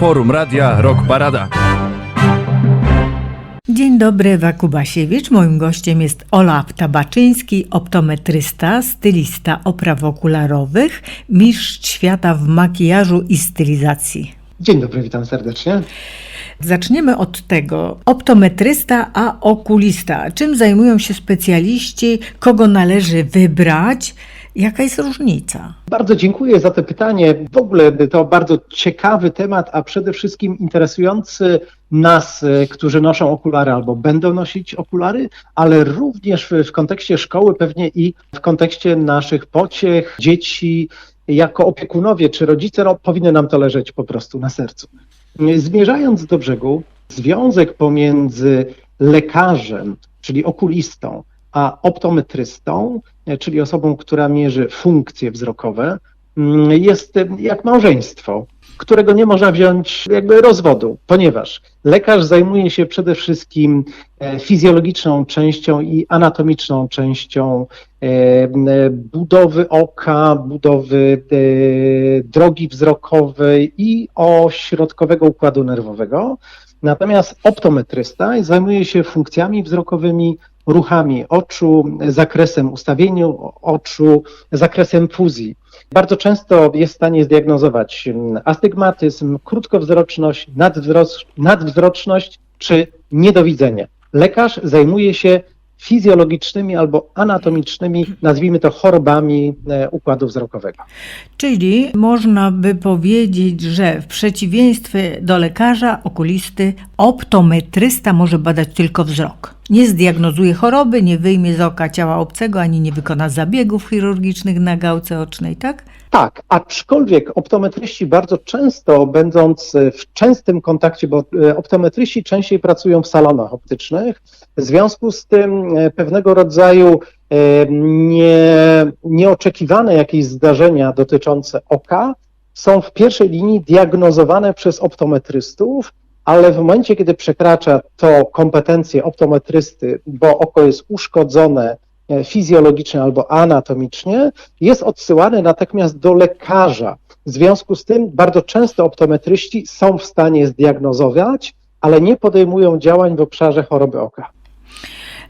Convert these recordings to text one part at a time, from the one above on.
Forum Radia Rock Parada. Dzień dobry, Ewa Kubasiewicz. Moim gościem jest Olaf Tabaczyński, optometrysta, stylista opraw okularowych, mistrz świata w makijażu i stylizacji. Dzień dobry, witam serdecznie. Zaczniemy od tego. Optometrysta, a okulista. Czym zajmują się specjaliści? Kogo należy wybrać? Jaka jest różnica? Bardzo dziękuję za to pytanie. W ogóle to bardzo ciekawy temat, a przede wszystkim interesujący nas, e, którzy noszą okulary albo będą nosić okulary, ale również w, kontekście szkoły pewnie i w kontekście naszych pociech, dzieci, jako opiekunowie czy rodzice, no, nam to leżeć po prostu na sercu. Zmierzając do brzegu, związek pomiędzy lekarzem, czyli okulistą, a optometrystą, e, czyli osobą, która mierzy funkcje wzrokowe, mm, jest e, jak małżeństwo, którego nie można wziąć jakby rozwodu, ponieważ lekarz zajmuje się przede wszystkim e, fizjologiczną częścią i anatomiczną częścią budowy oka, budowy drogi wzrokowej i ośrodkowego układu nerwowego. Natomiast optometrysta zajmuje się funkcjami wzrokowymi, ruchami oczu, zakresem ustawienia oczu, zakresem fuzji. Bardzo często jest w stanie zdiagnozować astygmatyzm, krótkowzroczność, nadwzroczność czy niedowidzenie. Lekarz zajmuje się fizjologicznymi albo anatomicznymi, nazwijmy to chorobami e, układu wzrokowego. Czyli można by powiedzieć, że w przeciwieństwie do lekarza, okulisty, optometrysta może badać tylko wzrok. Nie zdiagnozuje choroby, nie wyjmie z oka ciała obcego, ani nie wykona zabiegów chirurgicznych na gałce ocznej, tak? Tak, aczkolwiek optometryści bardzo często, będąc w częstym kontakcie, bo e, optometryści częściej pracują w salonach optycznych, w związku z tym e, pewnego rodzaju e, nie, nieoczekiwane jakieś zdarzenia dotyczące oka są w pierwszej linii diagnozowane przez optometrystów, ale w momencie, kiedy przekracza to kompetencje optometrysty, bo oko jest uszkodzone, E, fizjologicznie albo anatomicznie, jest odsyłany natychmiast do lekarza. W związku z tym bardzo często optometryści są w stanie zdiagnozować, ale nie podejmują działań w obszarze choroby oka.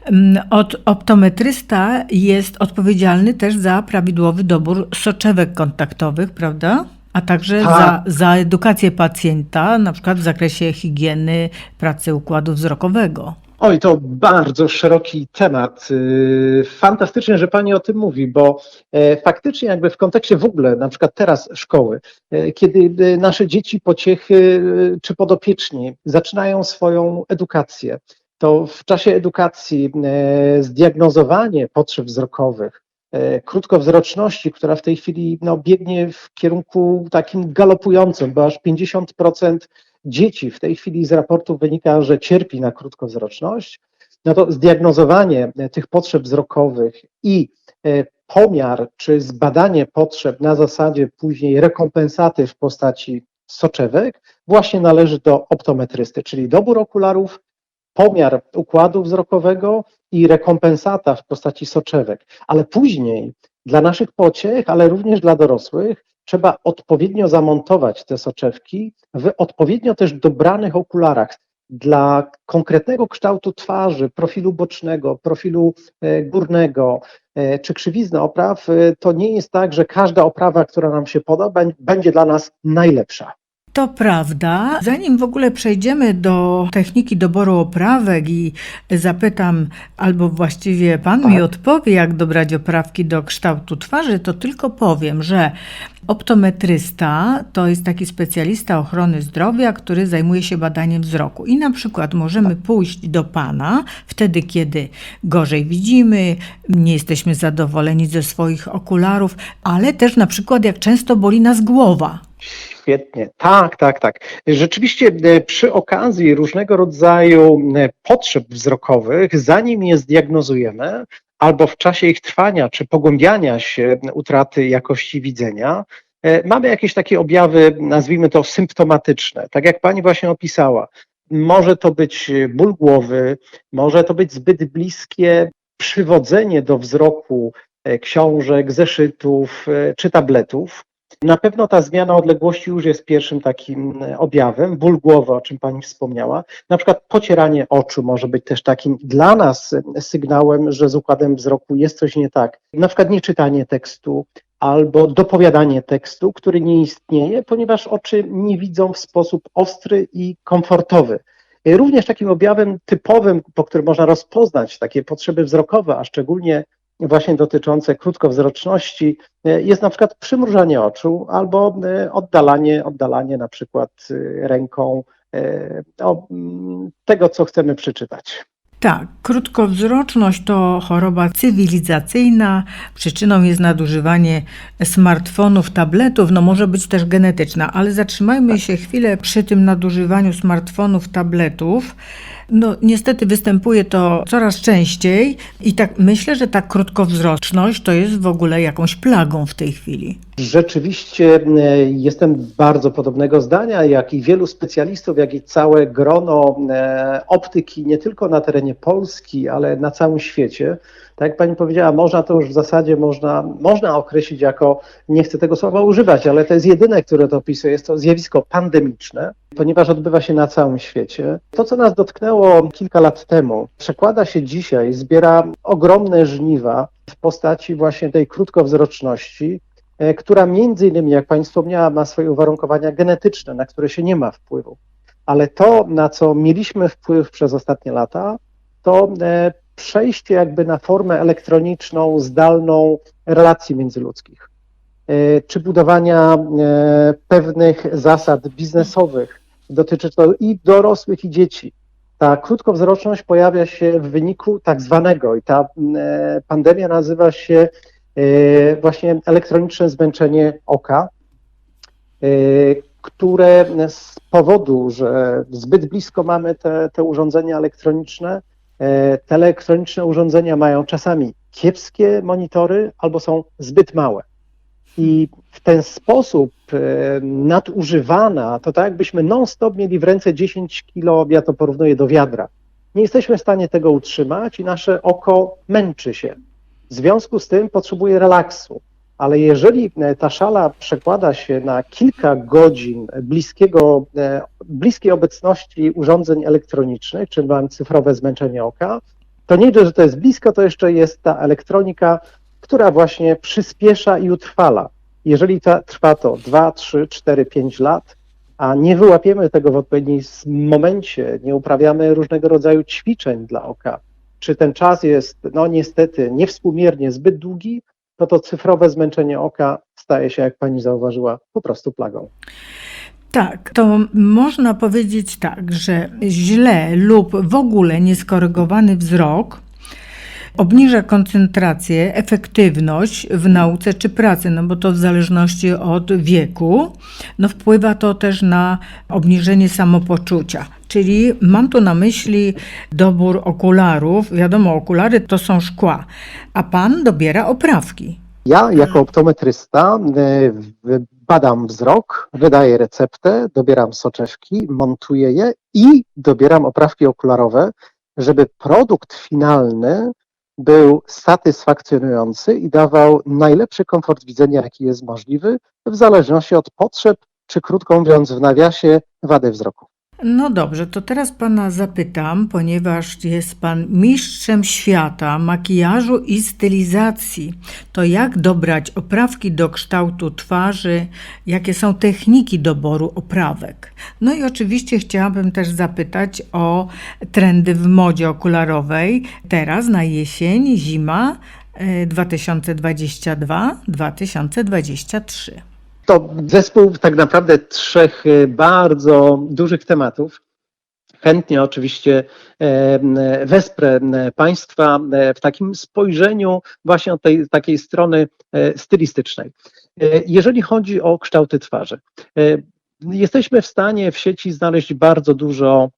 Mm, od optometrysta jest odpowiedzialny też za prawidłowy dobór soczewek kontaktowych, prawda? A także za, Tak. za edukację pacjenta, na przykład w zakresie higieny pracy układu wzrokowego. Oj, to bardzo szeroki temat. Y, Fantastycznie, że Pani o tym mówi, bo e, faktycznie jakby w kontekście w ogóle, na przykład teraz szkoły, e, kiedy e, nasze dzieci pociechy czy podopieczni zaczynają swoją edukację, to w czasie edukacji zdiagnozowanie potrzeb wzrokowych, krótkowzroczności, która w tej chwili no, biegnie w kierunku takim galopującym, bo aż 50% dzieci w tej chwili z raportu wynika, że cierpi na krótkowzroczność, no to zdiagnozowanie tych potrzeb wzrokowych i e, pomiar czy zbadanie potrzeb na zasadzie później rekompensaty w postaci soczewek właśnie należy do optometrysty, czyli dobór okularów, pomiar układu wzrokowego i rekompensata w postaci soczewek. Ale później dla naszych pociech, ale również dla dorosłych trzeba odpowiednio zamontować te soczewki w odpowiednio też dobranych okularach dla konkretnego kształtu twarzy, profilu bocznego, profilu e, górnego e, czy krzywizny opraw, e, to nie jest tak, że każda oprawa, która nam się podoba, będzie dla nas najlepsza. To prawda. Zanim w ogóle przejdziemy do techniki doboru oprawek i zapytam, albo właściwie pan mi Tak. odpowie, jak dobrać oprawki do kształtu twarzy, to tylko powiem, że optometrysta to jest taki specjalista ochrony zdrowia, który zajmuje się badaniem wzroku. I na przykład możemy pójść do pana wtedy, kiedy gorzej widzimy, nie jesteśmy zadowoleni ze swoich okularów, ale też na przykład jak często boli nas głowa. Świetnie, tak, tak, tak. Rzeczywiście e, przy okazji różnego rodzaju e, potrzeb wzrokowych, zanim je zdiagnozujemy, albo w czasie ich trwania czy pogłębiania się utraty jakości widzenia, e, mamy jakieś takie objawy, nazwijmy to symptomatyczne, tak jak pani właśnie opisała. Może to być ból głowy, może to być zbyt bliskie przywodzenie do wzroku książek, zeszytów czy tabletów. Na pewno ta zmiana odległości już jest pierwszym takim e, objawem. Ból głowy, o czym Pani wspomniała. Na przykład pocieranie oczu może być też takim dla nas e, sygnałem, że z układem wzroku jest coś nie tak. Na przykład nieczytanie tekstu albo dopowiadanie tekstu, który nie istnieje, ponieważ oczy nie widzą w sposób ostry i komfortowy. E, Również takim objawem typowym, po którym można rozpoznać takie potrzeby wzrokowe, a szczególnie właśnie dotyczące krótkowzroczności, e, jest na przykład przymrużanie oczu albo e, oddalanie, oddalanie na przykład e, ręką mm, tego, co chcemy przeczytać. Tak, krótkowzroczność to choroba cywilizacyjna. Przyczyną jest nadużywanie smartfonów, tabletów, no może być też genetyczna, ale zatrzymajmy się chwilę przy tym nadużywaniu smartfonów, tabletów. No niestety występuje to coraz częściej i tak myślę, że ta krótkowzroczność to jest w ogóle jakąś plagą w tej chwili. Rzeczywiście e, jestem bardzo podobnego zdania, jak i wielu specjalistów, jak i całe grono e, optyki, nie tylko na terenie Polski, ale na całym świecie. Tak jak pani powiedziała, można to już w zasadzie można, można określić jako, nie chcę tego słowa używać, ale to jest jedyne, które to opisuje, jest to zjawisko pandemiczne, ponieważ odbywa się na całym świecie. To, co nas dotknęło kilka lat temu, przekłada się dzisiaj, zbiera ogromne żniwa w postaci właśnie tej krótkowzroczności, e, która między innymi, jak Pani wspomniała, ma swoje uwarunkowania genetyczne, na które się nie ma wpływu. Ale to, na co mieliśmy wpływ przez ostatnie lata, to e, przejście jakby na formę elektroniczną, zdalną relacji międzyludzkich, e, czy budowania e, pewnych zasad biznesowych. Dotyczy to i dorosłych, i dzieci. Ta krótkowzroczność pojawia się w wyniku tak zwanego, i ta e, pandemia nazywa się właśnie elektroniczne zmęczenie oka, które z powodu, że zbyt blisko mamy te, te urządzenia elektroniczne, e, te elektroniczne urządzenia mają czasami kiepskie monitory albo są zbyt małe. I w ten sposób e, nadużywana, to tak jakbyśmy non-stop mieli w ręce 10 kilo, ja to porównuję do wiadra. Nie jesteśmy w stanie tego utrzymać i nasze oko męczy się. W związku z tym potrzebuje relaksu. Ale jeżeli e, ta szala przekłada się na kilka godzin bliskiego, e, bliskiej obecności urządzeń elektronicznych, czyli mamy cyfrowe zmęczenie oka, to nie dość, że to jest blisko, to jeszcze jest ta elektronika, która właśnie przyspiesza i utrwala. Jeżeli ta, trwa to 2, 3, 4, 5 lat, a nie wyłapiemy tego w odpowiednim momencie, nie uprawiamy różnego rodzaju ćwiczeń dla oka, czy ten czas jest, no niestety, niewspółmiernie zbyt długi, no to cyfrowe zmęczenie oka staje się, jak pani zauważyła, po prostu plagą. Tak, to można powiedzieć tak, że źle lub w ogóle nieskorygowany wzrok obniża koncentrację, efektywność w nauce czy pracy, no bo to w zależności od wieku, no wpływa to też na obniżenie samopoczucia. Czyli mam tu na myśli dobór okularów. Wiadomo, okulary to są szkła, a pan dobiera oprawki. Ja jako optometrysta e, badam wzrok, wydaję receptę, dobieram soczewki, montuję je i dobieram oprawki okularowe, żeby produkt finalny był satysfakcjonujący i dawał najlepszy komfort widzenia, jaki jest możliwy, w zależności od potrzeb, czy krótko mówiąc w nawiasie, wady wzroku. No dobrze, to teraz pana zapytam, ponieważ jest pan mistrzem świata makijażu i stylizacji. To jak dobrać oprawki do kształtu twarzy? Jakie są techniki doboru oprawek? No i oczywiście chciałabym też zapytać o trendy w modzie okularowej teraz na jesień, zima e, 2022-2023. To zespół tak naprawdę trzech e, bardzo dużych tematów. Chętnie oczywiście e, wesprę Państwa e, w takim spojrzeniu właśnie od tej takiej strony stylistycznej. Jeżeli chodzi o kształty twarzy, jesteśmy w stanie w sieci znaleźć bardzo dużo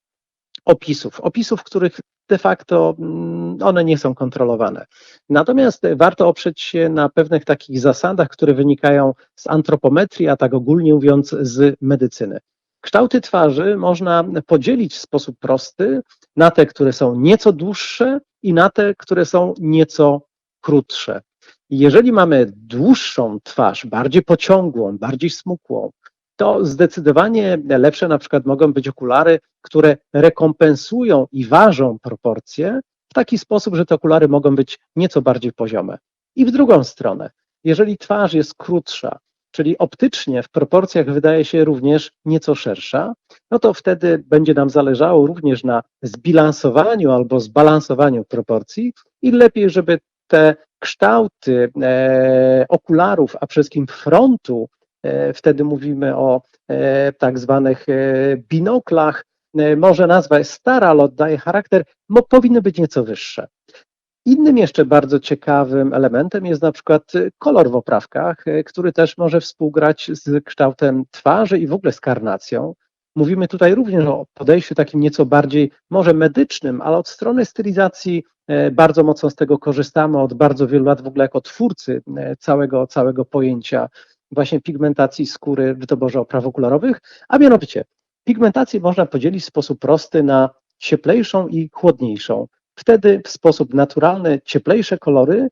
opisów, opisów, których de facto mm, one nie są kontrolowane. Natomiast warto oprzeć się na pewnych takich zasadach, które wynikają z antropometrii, a tak ogólnie mówiąc z medycyny. Kształty twarzy można podzielić w sposób prosty na te, które są nieco dłuższe i na te, które są nieco krótsze. Jeżeli mamy dłuższą twarz, bardziej pociągłą, bardziej smukłą, to zdecydowanie lepsze na przykład mogą być okulary, które rekompensują i ważą proporcje w taki sposób, że te okulary mogą być nieco bardziej poziome. I w drugą stronę, jeżeli twarz jest krótsza, czyli optycznie w proporcjach wydaje się również nieco szersza, no to wtedy będzie nam zależało również na zbilansowaniu albo zbalansowaniu proporcji i lepiej, żeby te kształty e, okularów, a przede wszystkim frontu, wtedy mówimy o e, tak zwanych e, binoklach, e, może nazwa jest stara, ale oddaje charakter, mo, powinny być nieco wyższe. Innym jeszcze bardzo ciekawym elementem jest na przykład kolor w oprawkach, który też może współgrać z kształtem twarzy i w ogóle z karnacją. Mówimy tutaj również o podejściu takim nieco bardziej może medycznym, ale od strony stylizacji e, bardzo mocno z tego korzystamy od bardzo wielu lat w ogóle jako twórcy e, całego, całego pojęcia właśnie pigmentacji skóry w doborze opraw okularowych, a mianowicie pigmentację można podzielić w sposób prosty na cieplejszą i chłodniejszą. Wtedy w sposób naturalny cieplejsze kolory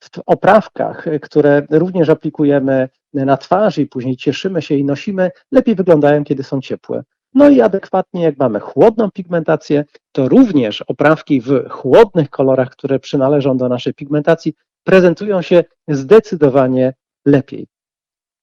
w oprawkach, które również aplikujemy na twarz i później cieszymy się i nosimy, lepiej wyglądają, kiedy są ciepłe. No i adekwatnie, jak mamy chłodną pigmentację, to również oprawki w chłodnych kolorach, które przynależą do naszej pigmentacji, prezentują się zdecydowanie lepiej.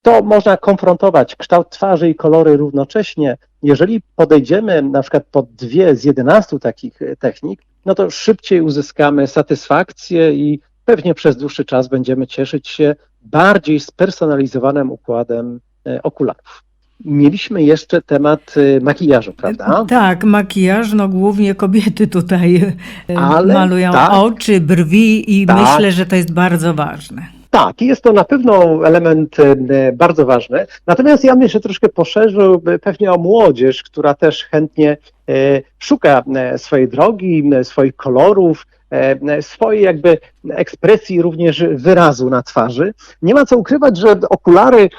To można konfrontować kształt twarzy i kolory równocześnie. Jeżeli podejdziemy na przykład pod dwie z 11 takich technik, no to szybciej uzyskamy satysfakcję i pewnie przez dłuższy czas będziemy cieszyć się bardziej spersonalizowanym układem e, okularów. Mieliśmy jeszcze temat e, makijażu, prawda? Tak, makijaż, no głównie kobiety tutaj e, Ale malują tak. oczy, brwi i Tak. myślę, że to jest bardzo ważne. Tak, jest to na pewno element e, bardzo ważny. Natomiast ja bym jeszcze troszkę poszerzył e, pewnie o młodzież, która też chętnie szuka swojej drogi, swoich kolorów, swojej jakby ekspresji, również wyrazu na twarzy. Nie ma co ukrywać, że okulary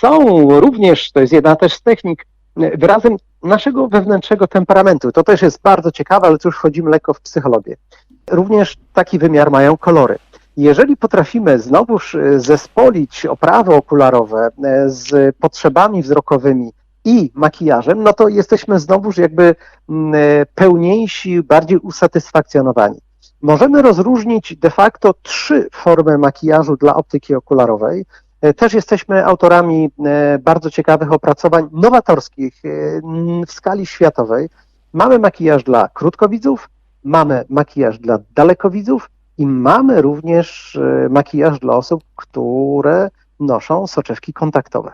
są również, to jest jedna też z technik, wyrazem naszego wewnętrznego temperamentu. To też jest bardzo ciekawe, ale tu już wchodzimy lekko w psychologię. Również taki wymiar mają kolory. Jeżeli potrafimy znowuż e, zespolić oprawy okularowe e, z potrzebami wzrokowymi i makijażem, no to jesteśmy znowuż jakby mm, e, pełniejsi, bardziej usatysfakcjonowani. Możemy rozróżnić de facto trzy formy makijażu dla optyki okularowej. Też jesteśmy autorami bardzo ciekawych opracowań nowatorskich w skali światowej. Mamy makijaż dla krótkowidzów, mamy makijaż dla dalekowidzów i mamy również e, makijaż dla osób, które noszą soczewki kontaktowe.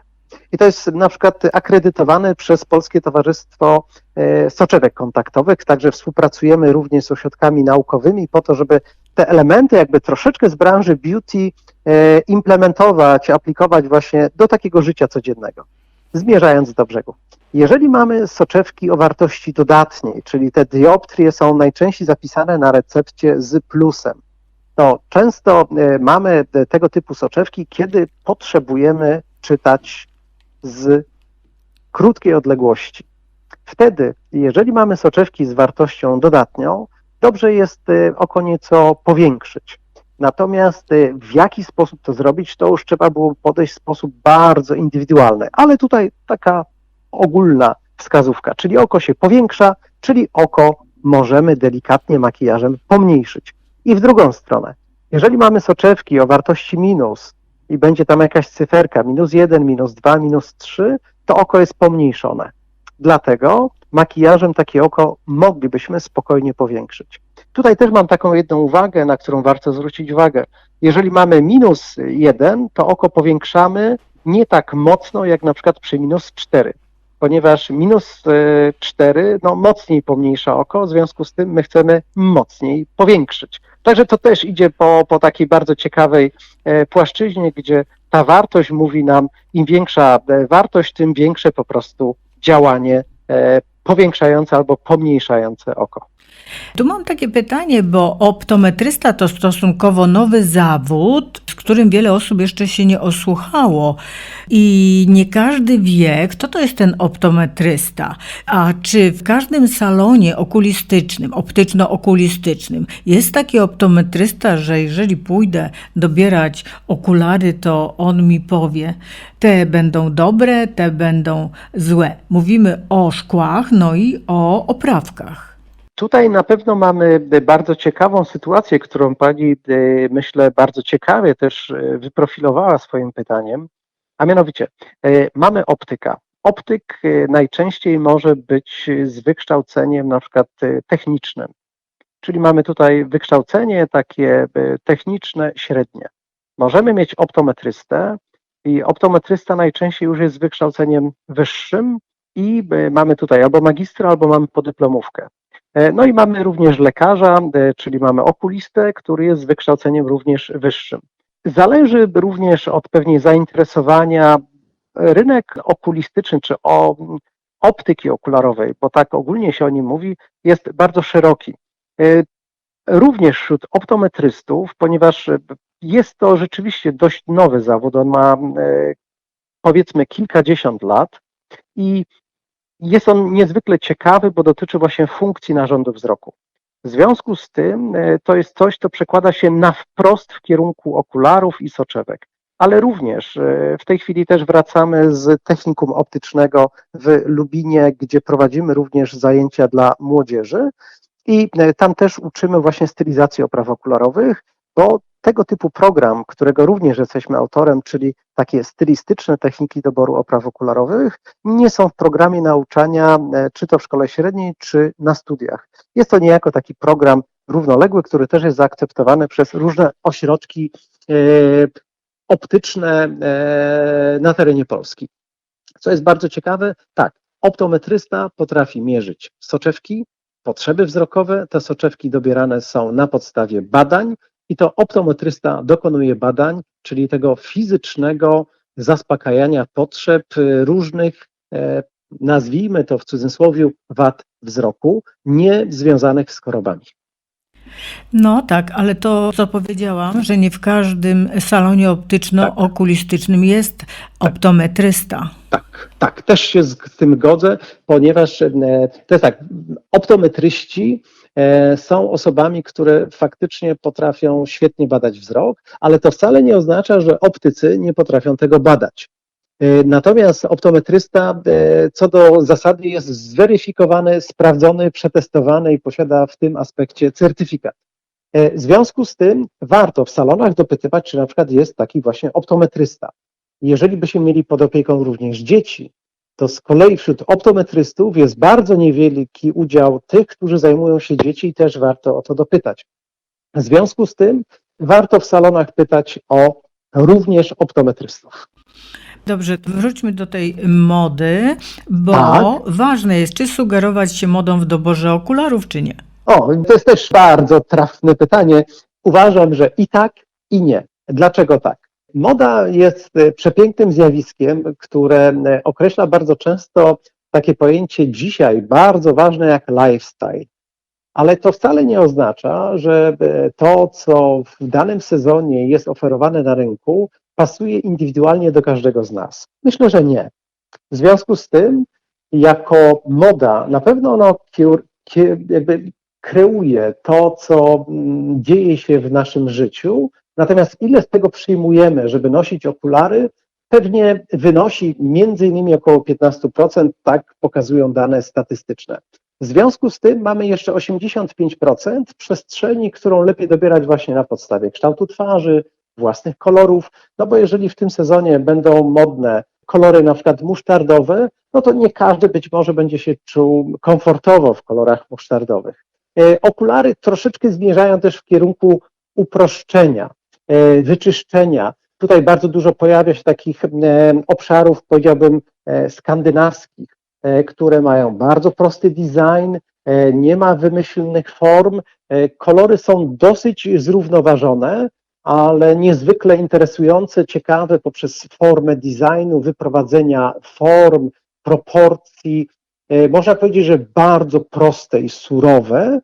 I to jest na przykład akredytowane przez Polskie Towarzystwo e, Soczewek Kontaktowych, także współpracujemy również z ośrodkami naukowymi po to, żeby te elementy jakby troszeczkę z branży beauty e, implementować, aplikować właśnie do takiego życia codziennego, zmierzając do brzegu. Jeżeli mamy soczewki o wartości dodatniej, czyli te dioptrie są najczęściej zapisane na recepcie z plusem, to często e, mamy te- tego typu soczewki, kiedy potrzebujemy czytać z krótkiej odległości. Wtedy, jeżeli mamy soczewki z wartością dodatnią, dobrze jest e, oko nieco powiększyć. Natomiast e, w jaki sposób to zrobić, to już trzeba było podejść w sposób bardzo indywidualny, ale tutaj taka ogólna wskazówka, czyli oko się powiększa, czyli oko możemy delikatnie makijażem pomniejszyć. I w drugą stronę, jeżeli mamy soczewki o wartości minus i będzie tam jakaś cyferka minus 1, minus 2, minus 3, to oko jest pomniejszone. Dlatego makijażem takie oko moglibyśmy spokojnie powiększyć. Tutaj też mam taką jedną uwagę, na którą warto zwrócić uwagę. Jeżeli mamy minus 1, to oko powiększamy nie tak mocno jak na przykład przy minus 4, ponieważ minus e, 4 no, mocniej pomniejsza oko, w związku z tym my chcemy mocniej powiększyć. Także to też idzie po, po takiej bardzo ciekawej e, płaszczyźnie, gdzie ta wartość mówi nam, im większa e, wartość, tym większe po prostu działanie e, powiększające albo pomniejszające oko. Tu mam takie pytanie, bo optometrysta to stosunkowo nowy zawód, z którym wiele osób jeszcze się nie osłuchało i nie każdy wie, kto to jest ten optometrysta. A czy w każdym salonie okulistycznym, optyczno-okulistycznym jest taki optometrysta, że jeżeli pójdę dobierać okulary, to on mi powie, te będą dobre, te będą złe. Mówimy o szkłach, no i o oprawkach. Tutaj na pewno mamy e, bardzo ciekawą sytuację, którą pani, e, myślę, bardzo ciekawie też e, wyprofilowała swoim pytaniem, a mianowicie mamy optyka. Optyk najczęściej może być z wykształceniem na przykład technicznym, czyli mamy tutaj wykształcenie takie techniczne, średnie. Możemy mieć optometrystę i optometrysta najczęściej już jest z wykształceniem wyższym i mamy tutaj albo magistra, albo mamy podyplomówkę. E, No i mamy również lekarza, e, czyli mamy okulistę, który jest z wykształceniem również wyższym. Zależy również od pewnie zainteresowania rynek okulistyczny czy o, optyki okularowej, bo tak ogólnie się o nim mówi, jest bardzo szeroki. E, Również wśród optometrystów, ponieważ jest to rzeczywiście dość nowy zawód, on ma powiedzmy kilkadziesiąt lat i jest on niezwykle ciekawy, bo dotyczy właśnie funkcji narządu wzroku. W związku z tym e, to jest coś, co przekłada się na wprost w kierunku okularów i soczewek. Ale również e, w tej chwili też wracamy z technikum optycznego w Lubinie, gdzie prowadzimy również zajęcia dla młodzieży i e, tam też uczymy właśnie stylizacji opraw okularowych, bo tego typu program, którego również jesteśmy autorem, czyli takie stylistyczne techniki doboru opraw okularowych, nie są w programie nauczania, e, czy to w szkole średniej, czy na studiach. Jest to niejako taki program równoległy, który też jest zaakceptowany przez różne ośrodki e, optyczne e, na terenie Polski. Co jest bardzo ciekawe, tak, optometrysta potrafi mierzyć soczewki, potrzeby wzrokowe. Te soczewki dobierane są na podstawie badań i to optometrysta dokonuje badań, czyli tego fizycznego zaspokajania potrzeb y, różnych, e, nazwijmy to w cudzysłowie, wad wzroku, nie związanych z chorobami. No tak, ale to co powiedziałam, że nie w każdym salonie optyczno-okulistycznym jest optometrysta. Tak, tak, też się z, tym godzę, ponieważ e, to jest tak, optometryści są osobami, które faktycznie potrafią świetnie badać wzrok, ale to wcale nie oznacza, że optycy nie potrafią tego badać. E, Natomiast optometrysta e, co do zasady jest zweryfikowany, sprawdzony, przetestowany i posiada w tym aspekcie certyfikat. E, W związku z tym warto w salonach dopytywać, czy na przykład jest taki właśnie optometrysta. Jeżeli byśmy mieli pod opieką również dzieci, to z kolei wśród optometrystów jest bardzo niewielki udział tych, którzy zajmują się dzieci i też warto o to dopytać. W związku z tym warto w salonach pytać o również optometrystów. Dobrze, wróćmy do tej mody, bo Tak. ważne jest, czy sugerować się modą w doborze okularów, czy nie. O, to jest też bardzo trafne pytanie. Uważam, że i tak, i nie. Dlaczego tak? Moda jest e, przepięknym zjawiskiem, które e, określa bardzo często takie pojęcie dzisiaj bardzo ważne jak lifestyle. Ale to wcale nie oznacza, że e, to, co w danym sezonie jest oferowane na rynku, pasuje indywidualnie do każdego z nas. Myślę, że nie. W związku z tym, jako moda, na pewno kier, jakby kreuje to, co mm, dzieje się w naszym życiu, natomiast ile z tego przyjmujemy, żeby nosić okulary, pewnie wynosi między innymi około 15%, tak pokazują dane statystyczne. W związku z tym mamy jeszcze 85% przestrzeni, którą lepiej dobierać właśnie na podstawie kształtu twarzy, własnych kolorów, no bo jeżeli w tym sezonie będą modne kolory na przykład musztardowe, no to nie każdy być może będzie się czuł komfortowo w kolorach musztardowych. E, Okulary troszeczkę zmierzają też w kierunku uproszczenia, wyczyszczenia. Tutaj bardzo dużo pojawia się takich e, obszarów, powiedziałbym, e, skandynawskich, e, które mają bardzo prosty design, e, nie ma wymyślnych form, e, kolory są dosyć zrównoważone, ale niezwykle interesujące, ciekawe poprzez formę designu, wyprowadzenia form, proporcji. E, Można powiedzieć, że bardzo proste i surowe,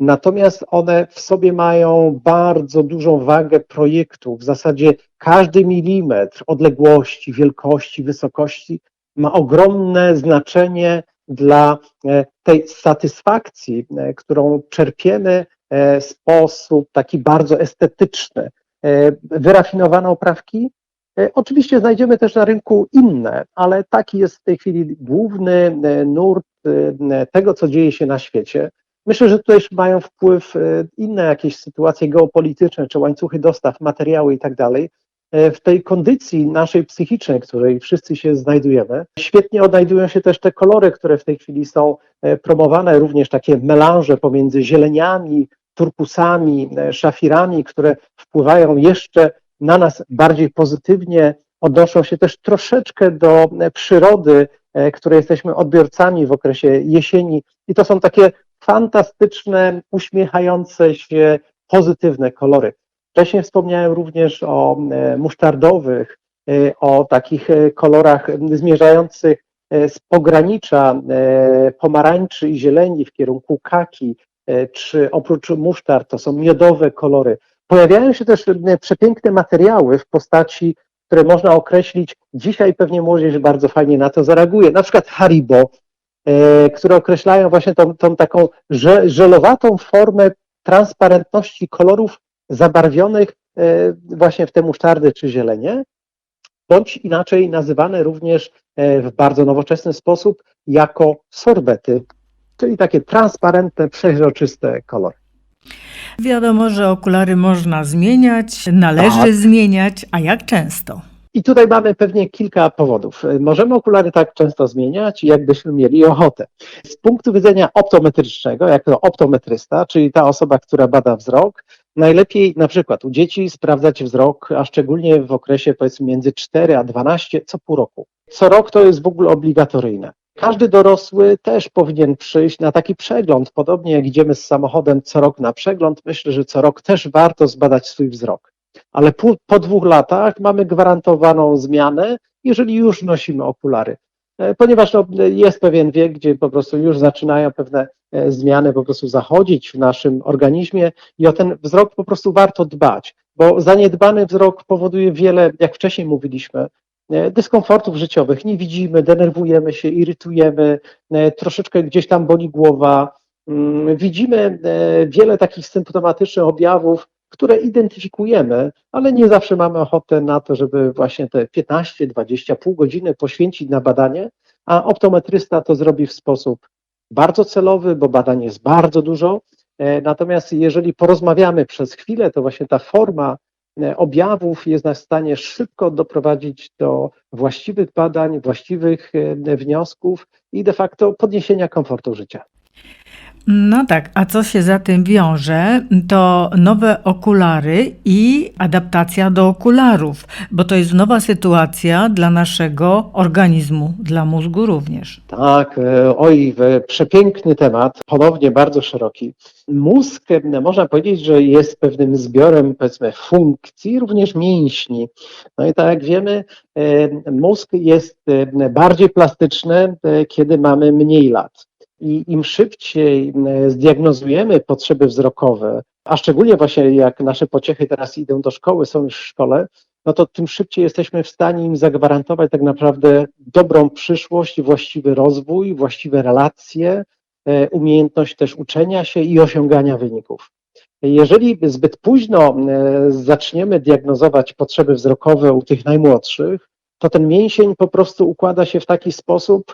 natomiast one w sobie mają bardzo dużą wagę projektu. W zasadzie każdy milimetr odległości, wielkości, wysokości ma ogromne znaczenie dla e, tej satysfakcji, e, którą czerpiemy e, w sposób taki bardzo estetyczny. Wyrafinowane oprawki Oczywiście znajdziemy też na rynku inne, ale taki jest w tej chwili główny nurt tego, co dzieje się na świecie. Myślę, że tutaj też mają wpływ e, inne jakieś sytuacje geopolityczne, czy łańcuchy dostaw, materiały i tak dalej. E, W tej kondycji naszej psychicznej, w której wszyscy się znajdujemy, świetnie odnajdują się też te kolory, które w tej chwili są e, promowane, również takie melanże pomiędzy zieleniami, turkusami, szafirami, które wpływają jeszcze na nas bardziej pozytywnie, odnoszą się też troszeczkę do przyrody, której jesteśmy odbiorcami w okresie jesieni. I to są takie fantastyczne, uśmiechające się, pozytywne kolory. Wcześniej wspomniałem również o e, musztardowych, e, o takich e, kolorach zmierzających z pogranicza pomarańczy i zieleni w kierunku kaki, czy oprócz musztard to są miodowe kolory. Pojawiają się też przepiękne materiały w postaci, które można określić, dzisiaj pewnie młodzież bardzo fajnie na to zareaguje, na przykład Haribo, które określają właśnie tą, tą taką że- żelowatą formę transparentności kolorów zabarwionych e, właśnie w te musztardy czy zielenie, bądź inaczej nazywane również e, w bardzo nowoczesny sposób jako sorbety, czyli takie transparentne, przeźroczyste kolory. Wiadomo, że okulary można zmieniać, należy Tak. zmieniać, a jak często? I tutaj mamy pewnie kilka powodów. Możemy okulary tak często zmieniać, jakbyśmy mieli ochotę. Z punktu widzenia optometrycznego, jako optometrysta, czyli ta osoba, która bada wzrok, najlepiej na przykład u dzieci sprawdzać wzrok, a szczególnie w okresie powiedzmy między 4 a 12 co pół roku. Co rok to jest w ogóle obligatoryjne. Każdy dorosły też powinien przyjść na taki przegląd, podobnie jak idziemy z samochodem co rok na przegląd, myślę, że co rok też warto zbadać swój wzrok ale po, po dwóch latach mamy gwarantowaną zmianę, jeżeli już nosimy okulary. E, Ponieważ no, jest pewien wiek, gdzie po prostu już zaczynają pewne e, zmiany po prostu zachodzić w naszym organizmie i o ten wzrok po prostu warto dbać, bo zaniedbany wzrok powoduje wiele, jak wcześniej mówiliśmy, e, dyskomfortów życiowych. Nie widzimy, denerwujemy się, irytujemy, troszeczkę gdzieś tam boli głowa. Mm, Widzimy wiele takich symptomatycznych objawów, które identyfikujemy, ale nie zawsze mamy ochotę na to, żeby właśnie te 15, 20, pół godziny poświęcić na badanie, a optometrysta to zrobi w sposób bardzo celowy, bo badań jest bardzo dużo. E, Natomiast jeżeli porozmawiamy przez chwilę, to właśnie ta forma e, objawów jest nas w stanie szybko doprowadzić do właściwych badań, właściwych e, wniosków i de facto podniesienia komfortu życia. No tak, a co się za tym wiąże, to nowe okulary i adaptacja do okularów, bo to jest nowa sytuacja dla naszego organizmu, dla mózgu również. Tak, e, oj, e, przepiękny temat, ponownie bardzo szeroki. Mózg, e, można powiedzieć, że jest pewnym zbiorem, powiedzmy, funkcji, również mięśni. No i tak jak wiemy, mózg jest bardziej plastyczny, kiedy mamy mniej lat. I im szybciej zdiagnozujemy potrzeby wzrokowe, a szczególnie właśnie jak nasze pociechy teraz idą do szkoły, są już w szkole, no to tym szybciej jesteśmy w stanie im zagwarantować tak naprawdę dobrą przyszłość, właściwy rozwój, właściwe relacje, e, umiejętność też uczenia się i osiągania wyników. Jeżeli zbyt późno zaczniemy diagnozować potrzeby wzrokowe u tych najmłodszych, to ten mięsień po prostu układa się w taki sposób,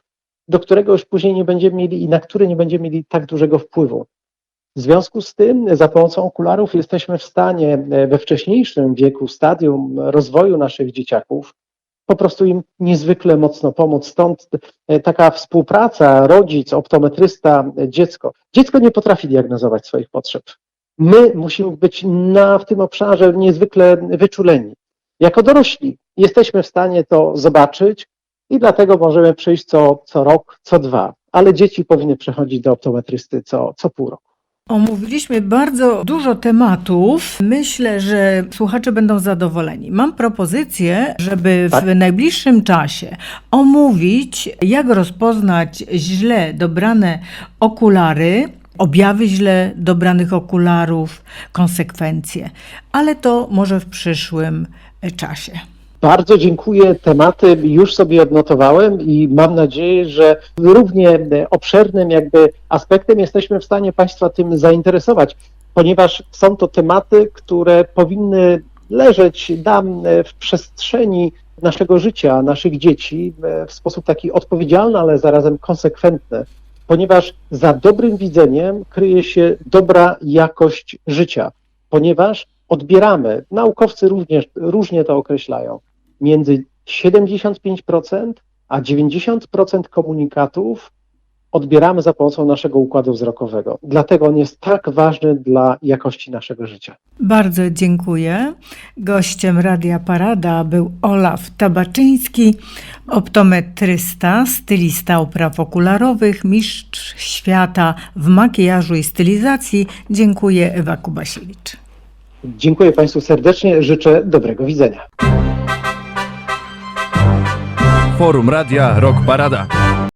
do którego już później nie będziemy mieli i na który nie będziemy mieli tak dużego wpływu. W związku z tym, za pomocą okularów jesteśmy w stanie e, we wcześniejszym wieku, stadium rozwoju naszych dzieciaków, po prostu im niezwykle mocno pomóc. Stąd e, taka współpraca rodzic, optometrysta, e, dziecko. Dziecko nie potrafi diagnozować swoich potrzeb. My musimy być na, w tym obszarze niezwykle wyczuleni. Jako dorośli jesteśmy w stanie to zobaczyć i dlatego możemy przyjść co, co rok, co dwa, ale dzieci powinny przechodzić do optometrysty co, co pół roku. Omówiliśmy bardzo dużo tematów. Myślę, że słuchacze będą zadowoleni. Mam propozycję, żeby w Tak. najbliższym czasie omówić, jak rozpoznać źle dobrane okulary objawy źle dobranych okularów, konsekwencje. Ale to może w przyszłym czasie. Bardzo dziękuję. Tematy już sobie odnotowałem i mam nadzieję, że równie obszernym jakby aspektem jesteśmy w stanie Państwa tym zainteresować, ponieważ są to tematy, które powinny leżeć nam w przestrzeni naszego życia, naszych dzieci w sposób taki odpowiedzialny, ale zarazem konsekwentny, ponieważ za dobrym widzeniem kryje się dobra jakość życia, ponieważ odbieramy, naukowcy również różnie to określają, między 75% a 90% komunikatów odbieramy za pomocą naszego układu wzrokowego. Dlatego on jest tak ważny dla jakości naszego życia. Bardzo dziękuję. Gościem Radia Parada był Olaf Tabaczyński, optometrysta, stylista opraw okularowych, mistrz świata w makijażu i stylizacji. Dziękuję Ewa Kubasiewicz. Dziękuję Państwu serdecznie, życzę dobrego widzenia. Forum Radia Rock Parada.